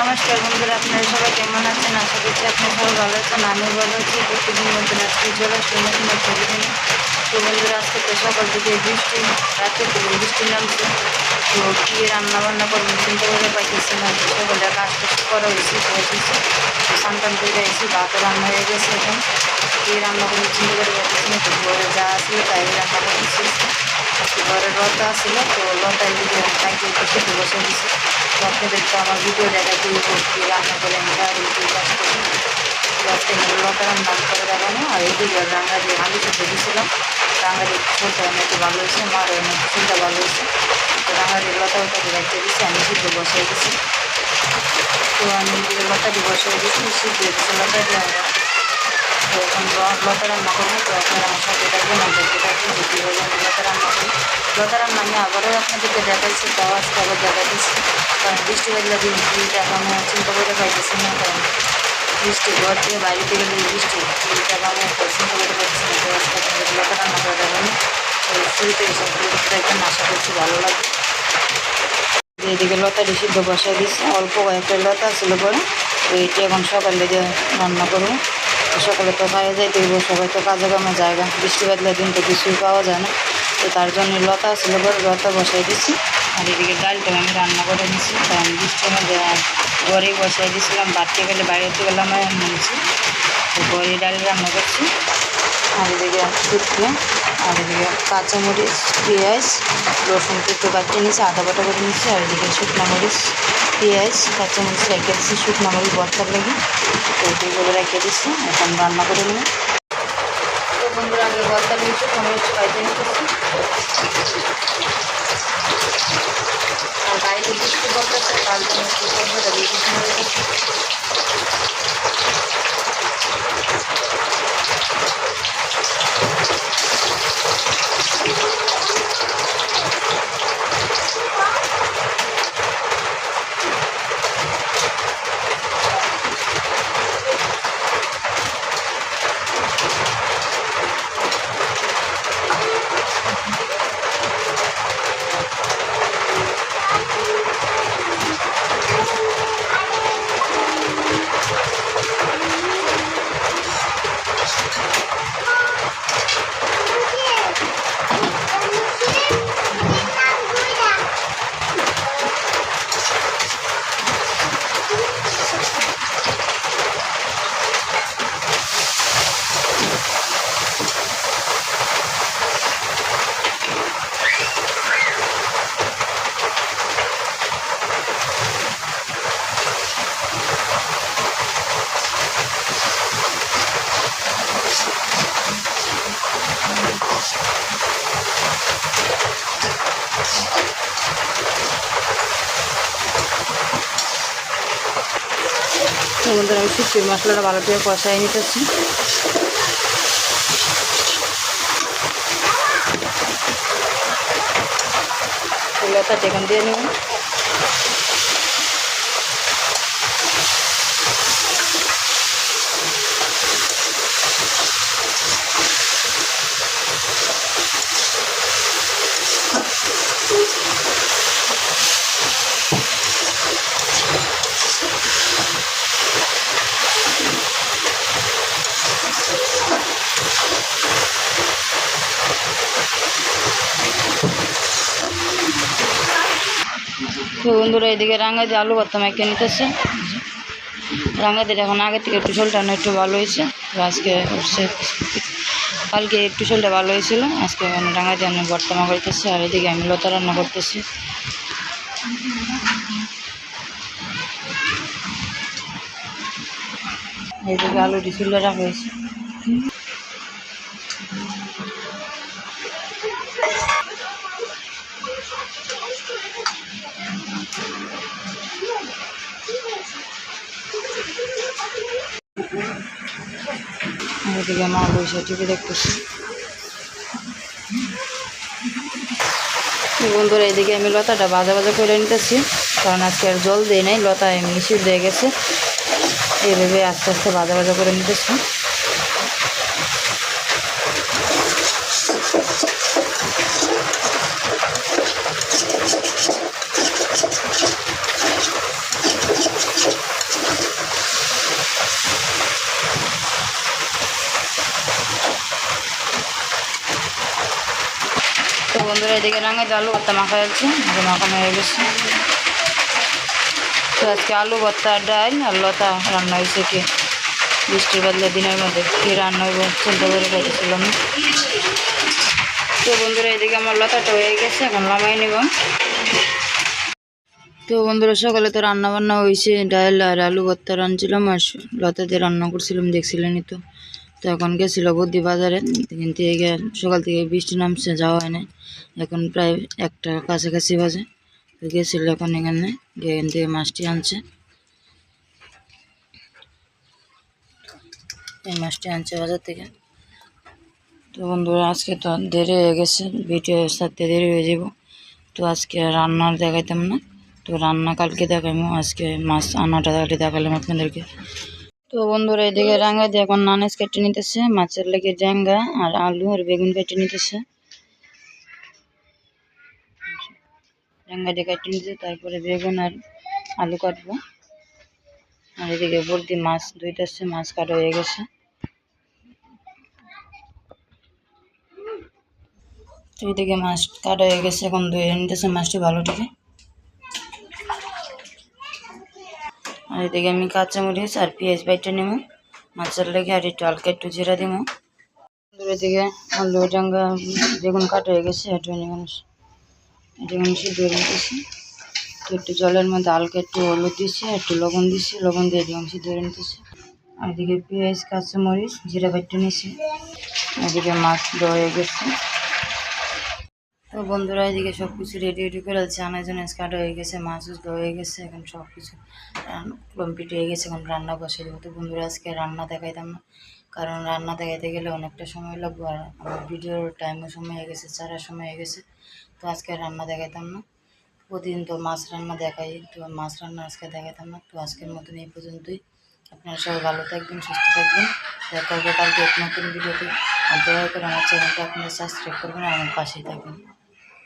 নমস্কার বন্ধুরা, আপনারা সবাই কেমন আছেন? আশা করছি আপনারা সবাই ভালো আছেন আমি ভালো আছি। প্রতিদিন মধ্যে আজকে চলে আসছি নতুন একটা দিন। তো বন্ধুরা, আজকে তো সকাল থেকে বৃষ্টি, রাতে থেকে বৃষ্টি নামছে। তো কী রান্না বান্না করবেন চিন্তা করে পাইতেছি না। তো সকালে কাজ করা হয়েছে হয়েছে। তো সান্তান করে এসে ভাত রান্না হয়ে গেছে এখন। কী রান্না করব চিন্তা করে পাইতেছি না। তো ঘরে যা আসলে তাই রান্না করেছি আজকে ঘরে লতা আসছিল তো লতায় যদি তাকে বসে দিছি তো তো আমার ভিডিও দেখা কি কী রান্না করেন তার কি কাজ করি। লাস্টে লতা রান্না করে দেখানো আর এইদিকে রান্না দিয়ে আলু খেতে দিয়েছিলাম রান্না দিয়ে ছোলটা অনেক ভালো হয়েছে মার অনেক ছোলটা ভালো হয়েছে। তো রান্না দিয়ে লতা ওটাকে রাখতে দিচ্ছি আমি সিদ্ধ বসাই দিচ্ছি তো আমি লতাটি বসাই দিচ্ছি সিদ্ধ দিচ্ছি লতা দিয়ে আমরা তো এখন লতা রান্না করব। তো আপনারা আমার সাথে থাকবেন আর দেখতে থাকবেন যে লতা রান্না করি। লতা রান্না আমি আবারও আপনাদেরকে দেখাইছি তাও আজকে আবার কারণ বৃষ্টি বাদলা দিন কি দেখানো চিন্তা করে পাইতেছি না, কারণ বৃষ্টি, ঘর থেকে বাড়িতে গেলে বৃষ্টি কি দেখানো তো চিন্তা করে পাইতেছি না, তো আজকে লতা তো শুরুতে আশা করছি ভালো লাগবে। এদিকে লতাটি সিদ্ধ বসাই দিচ্ছে অল্প কয়েকটা লতা ছিল পরে এটি এখন সকালে যে রান্না করব। সকালে তো খাওয়া যাইতে হইব, সবাই তো কাজে কামে জায়গা বৃষ্টি বাদলার দিন তো কিছুই পাওয়া যায় না, তো তার জন্য লতা ছিল পরে লতা বসাই দিচ্ছি আর এদিকে ডালটা আমি রান্না করে নিচ্ছি কারণ বৃষ্টির মধ্যে ঘরেই বসাই দিয়েছিলাম বাড়তে গেলে বাইরেতে গেলাম আর নিয়েছি তো ঘরে ডাল রান্না করছি। আর এদিকে শুটকি, আর এদিকে কাঁচামরিচ, পেঁয়াজ, রসুন একটু কাটিয়ে নিয়েছি, আদা বাটা করে নিচ্ছি আর এদিকে শুকনো মরিচ, পেঁয়াজ, কাঁচামরিচ রেখে দিচ্ছি শুকনো মরিচ ভর্তার লাগে। তো এইগুলো রেখে দিচ্ছি এখন রান্না করে তো বন্ধুরা আমি ভর্তা নিয়ে শুকনো মরিচ কাটিয়ে নিতেছি আর বাইরে বৃষ্টি পড়তেছে তার জন্য একটু সবজিটা দিয়ে দিচ্ছি তো বন্ধুরা আমি শুক্তির মশলাটা ভালো করে কষাই নিতেছি। লতা টেকান দিয়ে নেব। তো বন্ধুরা, এদিকে রাঙা দিয়ে আলু ভর্তা মেখে নিতেছে। রাঙা দিয়ে এখন আগে থেকে একটু ঝোলটা একটু ভালো হয়েছে। আজকে কালকে একটু ঝোলটা ভালো হয়েছিল। আজকে মানে রাঙা দিয়ে আমি বর্তমা মাখাইতেছি আর এদিকে আমি লতা রান্না করতেছি। এদিকে আলুটি চুলে রাখা হয়েছে। এদিকে মা বসে টিভি দেখতেছি। বন্ধুরা, এদিকে আমি লতাটা বাজা বাজা করে নিতেছি, কারণ আজকে আর জল দিই নাই লতা এমনি সিদ্ধ হয়ে গেছে। এইভাবে আস্তে আস্তে বাজা বাজা করে নিতেছি। এদিকে রাঙে আলু ভর্তা মাখা যাচ্ছে মাখানো হয়ে গেছে। তো আজকে আলু ভর্তা, ডাল আর লতা রান্না হয়েছে কি? বৃষ্টির বদলে দিনের মধ্যে কি রান্না হইব চিন্তা করে পাইতেছিলাম। তো বন্ধুরা, এদিকে আমার লতাটা হয়ে গেছে, এখন লামাই নিব। তো বন্ধুরা, সকালে তো রান্না বান্না হয়েছে, ডাল আর আলু ভর্তা রাঁধছিলাম আর লতা দিয়ে রান্না করছিলাম, দেখছিলেনই তো। তো এখন গেছিল বুদ্ধি বাজারে কিন্তু এই গে- সকাল থেকে বৃষ্টি নামছে, যাওয়া হয় না এখন প্রায় একটা কাছাকাছি বাজে। তো গেছিল এখন এখানে, গিয়ে এখান থেকে মাছটি আনছে। এই মাছটি আনছে বাজার থেকে। তো বন্ধুরা, আজকে তো দেরি হয়ে গেছে। ভিডিও সাথে দেরি হয়ে যাব। তো আজকে রান্নার দেখাইতাম না। তো রান্না কালকে দেখাইমো। আজকে মাছ আনাটা দেখালাম আপনাদেরকে। তো বন্ধুরা এদিকে রাঙ্গা দিয়ে এখন নানেস কেটে নিতেছে মাছের লেগে জাঙ্গা আর আলু আর বেগুন কেটে নিতেছে। জাঙ্গা দিয়ে কেটে নিতেছে তারপরে বেগুন আর আলু কাটবো। আর এদিকে ভর্তি মাছ ধুইতেছে মাছ কাটা হয়ে গেছে। তো এদিকে মাছ কাটা হয়ে গেছে এখন ধুয়ে নিতেছে মাছটি ভালো থেকে আর এদিকে আমি কাঁচামরিচ আর পেঁয়াজ বাইটে নেব। মাছের লেগে আর একটু হালকা একটু জিরা দিব। এদিকে আলু ডাঙ্গা বেগুন কাটা হয়ে গেছে এটা নিয়ে মানুষ এটা মানুষ নিতেছি। তো একটু জলের মধ্যে হালকা একটু হলুদ আর একটু লবণ দিছি। লবণ দিয়ে দিয়ে মাংস ধরে নিতেছি। আর এদিকে পেঁয়াজ, কাঁচামরিচ, জিরা বাইটে নিছি। এদিকে মাছ দেওয়া হয়ে গেছে। তো বন্ধুরা এদিকে সব কিছু রেডি রেডি করে আছে আনাজন কাটা হয়ে গেছে, মাছ হয়ে গেছে, এখন সব কিছু কমপ্লিট হয়ে গেছে, এখন রান্না বসে দেবো। তো বন্ধুরা, আজকে রান্না দেখাইতাম না, কারণ রান্না দেখাইতে গেলে অনেকটা সময় লাগবে আর আমার ভিডিওর টাইমও সময় হয়ে গেছে চারার সময় হয়ে গেছে। তো আজকে রান্না দেখাইতাম না। প্রতিদিন তো মাছ রান্না দেখাই, তো মাছ রান্না আজকে দেখাইতাম না। তো আজকের মতন এই পর্যন্তই। আপনারা সবাই ভালো থাকবেন, সুস্থ থাকবেন। দেখা হবে কালকে নতুন ভিডিওতে। দয়া করে আমার চ্যানেলটা আপনারা সাবস্ক্রাইব করবেন আমার পাশেই থাকবেন।